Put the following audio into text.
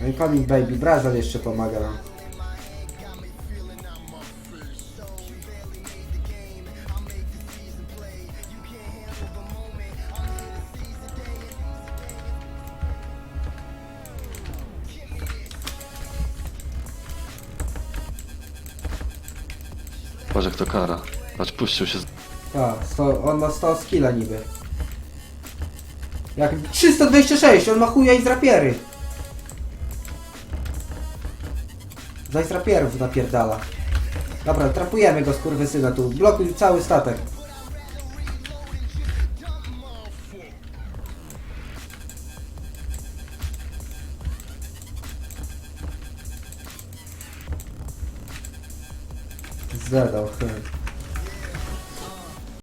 No i coming baby, Brazil jeszcze pomaga nam. Patrz jak to kara. Patrz, puścił się z... Tak, 100, on ma 100 skilla niby. Jak 326, on ma chuja i z rapiery. Zaś z rapierów napierdala. Dobra, trapujemy go skurwysyna tu. Blokuj cały statek. Zadał.